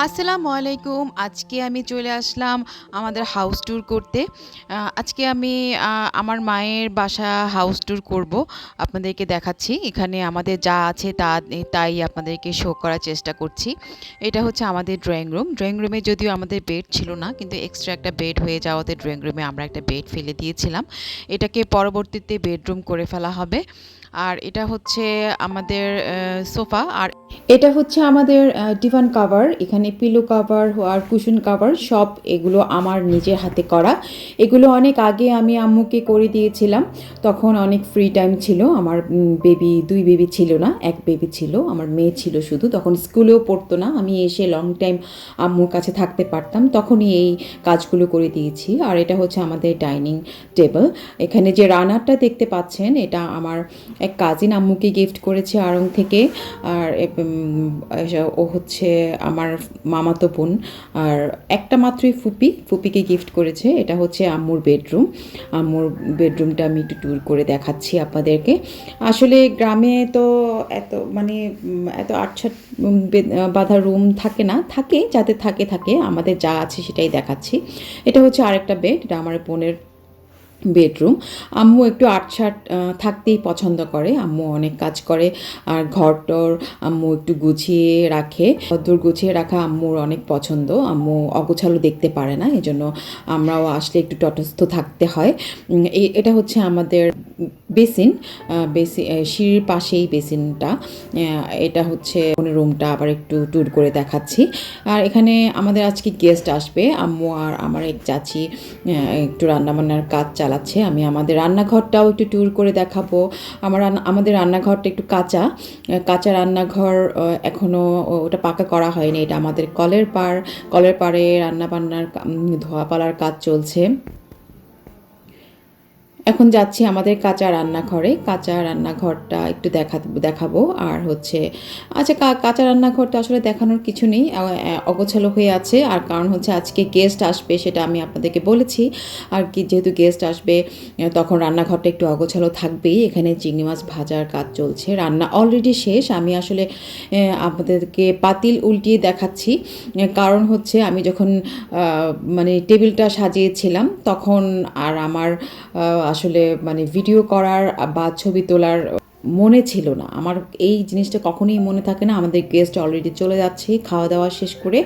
আসসালামু আলাইকুম। আজকে আমি চলে আসলাম আমাদের হাউস ট্যুর করতে। আজকে আমি আমার মায়ের বাসা হাউস ট্যুর করব। আপনাদেরকে দেখাচ্ছি। এখানে আমাদের যা আছে তা, তাই আপনাদেরকে শো করার চেষ্টা করছি। এটা হচ্ছে আমাদের ড্রয়িং রুম ড্রয়িং রুমে যদিও আমাদের বেড ছিল না, কিন্তু এক্সট্রা একটা বেড হয়ে যাওয়াতে ড্রয়িং রুমে আমরা একটা বেড ফেলে দিয়েছিলাম। এটাকে পরবর্তীতে বেডরুম করে ফেলা হবে। আর এটা হচ্ছে আমাদের সোফা আর এটা হচ্ছে আমাদের ডিভান কাভার এখানে পিলো কাভার আর কুশন কাভার সব এগুলো আমার নিজের হাতে করা। এগুলো অনেক আগে আমি আম্মুকে করে দিয়েছিলাম। তখন অনেক ফ্রি টাইম ছিল। আমার বেবি দুই বেবি ছিল না, এক বেবি ছিল। আমার মেয়ে ছিল শুধু। তখন স্কুলেও পড়তো না। আমি এসে লং টাইম আম্মুর কাছে থাকতে পারতাম। তখনই এই কাজগুলো করে দিয়েছি। আর এটা হচ্ছে আমাদের ডাইনিং টেবিল এখানে যে রানারটা দেখতে পাচ্ছেন, এটা আমার এক কাজিন আম্মুকে গিফট করেছে আড়ং থেকে। আর ও হচ্ছে আমার মামাতো বোন। আর একটা মাত্রই ফুপি, ফুপিকে গিফট করেছে, এটা হচ্ছে আম্মুর বেডরুম আম্মুর বেডরুমটা আমি একটু ট্যুর করে দেখাচ্ছি আপনাদেরকে। আসলে গ্রামে তো এত মানে এত আটছাট বাঁধা রুম থাকে না, থাকে, যাতে থাকে থাকে, আমাদের যা আছে সেটাই দেখাচ্ছি। এটা হচ্ছে আরেকটা বেড এটা আমার বোনের বেডরুম আম্মু একটু আটসাট থাকতেই পছন্দ করে। আম্মু অনেক কাজ করে। আর ঘর টর আম্মু একটু গুছিয়ে রাখে। দূর গুছিয়ে রাখা আম্মুর অনেক পছন্দ। আম্মু অগোছালো দেখতে পারে না। এজন্য আমরাও আসলে একটু তটস্থ থাকতে হয়। এটা হচ্ছে আমাদের বেসিন বেসিন সিঁড়ির পাশেই বেসিনটা এটা হচ্ছে রুমটা আবার একটু ট্যুর করে দেখাচ্ছি। আর এখানে আমাদের আজকে গেস্ট আসবে আম্মু আর আমার এক চাচি একটু রান্নাবান্নার কাজ চালাচ্ছে আমি আমাদের রান্নাঘরটাও একটু ট্যুর করে দেখাবো। আমার আমাদের রান্নাঘরটা একটু কাঁচা কাঁচা রান্নাঘর আহ, এখনও ওটা পাকা করা হয়নি এটা আমাদের কলের পার কলের পাড়ে রান্নাবান্নার ধোয়া পালার কাজ চলছে। এখন যাচ্ছি আমাদের কাঁচা রান্নাঘরে। কাঁচা রান্নাঘরটা একটু দেখা, দেখাবো। আর হচ্ছে আচ্ছা কাঁচা রান্নাঘরটা আসলে দেখানোর কিছু নেই। অগোছালো হয়ে আছে। আর কারণ হচ্ছে, আজকে গেস্ট আসবে সেটা আমি আপনাদেরকে বলেছি। আর কি, যেহেতু গেস্ট আসবে তখন রান্নাঘরটা একটু অগোছালো থাকবেই। এখানে চিংড়ি মাছ ভাজার কাজ চলছে। রান্না অলরেডি শেষ। আমি আসলে আপনাদেরকে পাতিল উল্টিয়ে দেখাচ্ছি। কারণ হচ্ছে, আমি যখন মানে টেবিলটা সাজিয়েছিলাম, তখন আর আমার আসলে মানে ভিডিও করার বা ছবি তোলার মনে ছিল না। আমার এই জিনিসটা কখনোই মনে থাকে না। আমাদের গেস্ট অলরেডি চলে যাচ্ছে খাওয়া দাওয়া শেষ করে।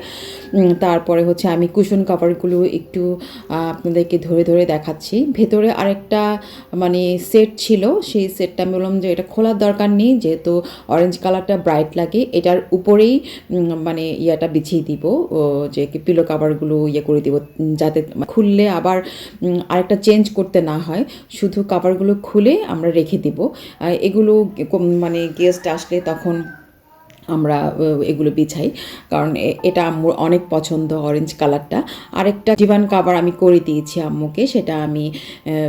তারপরে হচ্ছে আমি কুশন কাভারগুলো একটু আপনাদেরকে ধরে ধরে দেখাচ্ছি। ভেতরে আরেকটা মানে সেট ছিল। সেই সেটটা আমি বললাম যে এটা খোলার দরকার নেই যেহেতু অরেঞ্জ কালারটা ব্রাইট লাগে। এটার উপরেই মানে ইয়াটা বিছিয়ে দিব। যে কি পিলো কাভারগুলো ইয়ে করে দিব যাতে খুললে আবার আরেকটা চেঞ্জ করতে না হয়। শুধু কাভারগুলো খুলে আমরা রেখে দিব। আহ, এগুলো মানে গেস্ট আসলে তখন আমরা এগুলো বিছাই। কারণ এটা আম্মুর অনেক পছন্দ অরেঞ্জ কালারটা আরেকটা জীবান কাবার আমি করে দিয়েছি আম্মুকে, সেটা আমি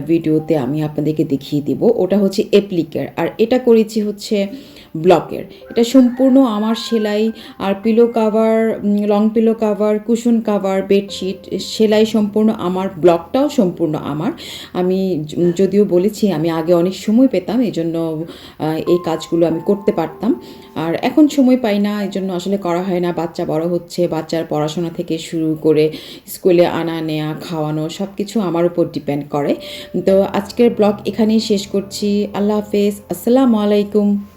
ভিডিওতে আমি আপনাদেরকে দেখিয়ে দিব। ওটা হচ্ছে এপ্লিকের আর এটা করেছি হচ্ছে ব্লকের। এটা সম্পূর্ণ আমার সেলাই আর pillow cover long pillow cover cushion cover bedsheet সেলাই সম্পূর্ণ আমার, ব্লকটাও সম্পূর্ণ আমার। আমি যদিও বলেছি আমি আগে অনেক সময় পেতাম এই জন্য এই কাজগুলো আমি করতে পারতাম। আর এখন সময় পাই না এই জন্য আসলে করা হয় না। বাচ্চা বড় হচ্ছে, বাচ্চার পড়াশোনা থেকে শুরু করে স্কুলে আনা, নেয়া, খাওয়ানো সব কিছু আমার উপর ডিপেন্ড করে। তো আজকের ব্লগ এখানেই শেষ করছি। আল্লাহ হাফেজ। আসসালামু আলাইকুম।